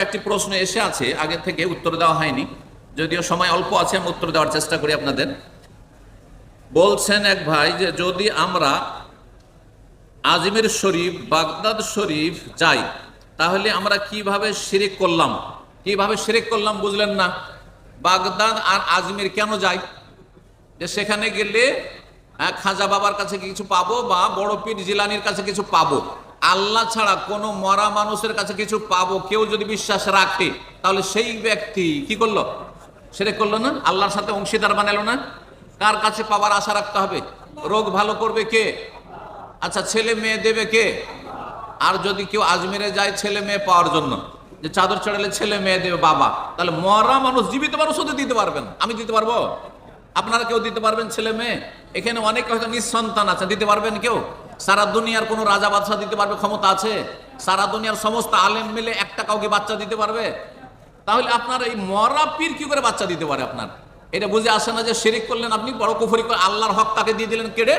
একটি প্রশ্ন এসে আছে আগে থেকে উত্তর দেওয়া হয়নি। যদিও সময় অল্প আছে আমি উত্তর দেওয়ার চেষ্টা করি আপনাদের। বলছেন এক ভাই যে যদি আমরা আজমির শরীফ বাগদাদ শরীফ যাই তাহলে আমরা কীভাবে শিরিক করলাম? কীভাবে শিরিক করলাম বুঝলেন না? বাগদাদ আর আজমির কেন যাই? যে সেখানে গেলে আহ, খাজা বাবার কাছে কিছু পাবো বা বড় পীর জিলানির কাছে কিছু পাবো। আল্লাহ ছাড়া কোনো মরা মানুষের কাছে কিছু পাবো, কেউ যদি বিশ্বাস রাখে, তাহলে সেই ব্যক্তি কি করল? সেটা করল না? আল্লাহর সাথে অংশীদার বানালো না? কার কাছে পাবার আশা রাখতে হবে? রোগ ভালো করবে কে? আচ্ছা ছেলে মেয়ে দেবে কে? আর যদি কেউ আজমিরে যায় ছেলে মেয়ে পাওয়ার জন্য, যে চাদর চড়ালে ছেলে মেয়ে দেবে বাবা, তাহলে মরা মানুষ, জীবিত মানুষ হতে দিতে পারবেন আমি দিতে পারব? আপনারা কেউ দিতে পারবেন ছেলে মেয়ে? এখানে অনেক হয়তো নিঃসন্তান আছে দিতে পারবেন কেউ? সারা দুনিয়ার কোনো রাজা বাদশাহ দিতে পারবে, ক্ষমতা আছে? সারা দুনিয়ার সমস্ত আলেম মিলে একটা কাউকে বাচ্চা দিতে পারবে? তাহলে আপনার এই মরা পীর কি করে বাচ্চা দিতে পারে আপনার? এটা বুঝে আসে না যে শিরিক করলেন আপনি, বড় কুফরি করে আল্লাহর হক তাকে দিয়ে দিলেন, কেড়ে?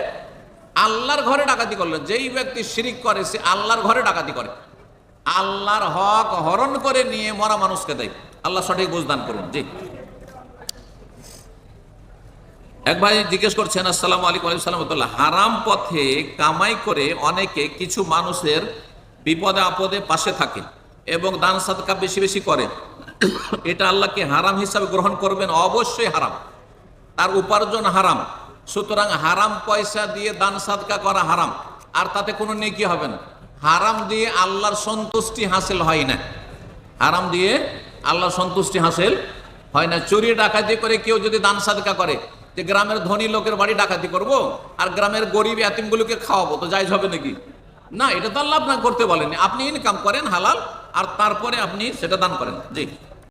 আল্লাহর ঘরে ডাকাতি করলেন। যেই ব্যক্তি শিরিক করে, সে আল্লাহর ঘরে ডাকাতি করে। আল্লাহর হক হরণ করে নিয়ে মরা মানুষকে দেয়। আল্লাহ সঠিক বুঝদান করুন। জি। এক ভাই জিজ্ঞেস করছেন, আসসালাম আলাইকুম আলাইকুম সালামতুল্লাহ হারাম পথে কামাই করে অনেকে কিছু মানুষের বিপদে আপদে পাশে থাকে এবং দান সাদকা বেশি বেশি করে এটা আল্লাহকে হারাম হিসাবে গ্রহণ করবেন, অবশ্যই হারাম। তার উপার্জন হারাম। সুতরাং হারাম পয়সা দিয়ে দান সাদকা করা হারাম। আর তাতে কোনো নেকি হবে না। হারাম দিয়ে আল্লাহর সন্তুষ্টি হাসিল হয় না। হারাম দিয়ে আল্লাহর সন্তুষ্টি হাসিল হয় না। চুরি ডাকাতি করে কেউ যদি দান সাদকা করে যে গ্রামের ধনী লোকের বাড়ি ডাকাতি করব, আর গ্রামের গরিব এতিমগুলোকে খাওয়াবো, তো যাইজ হবে নাকি? না, এটা তো আল্লাহ আপনাকে করতে বলেনি আপনি ইনকাম করেন হালাল, আর তারপরে আপনি সেটা দান করেন। জি।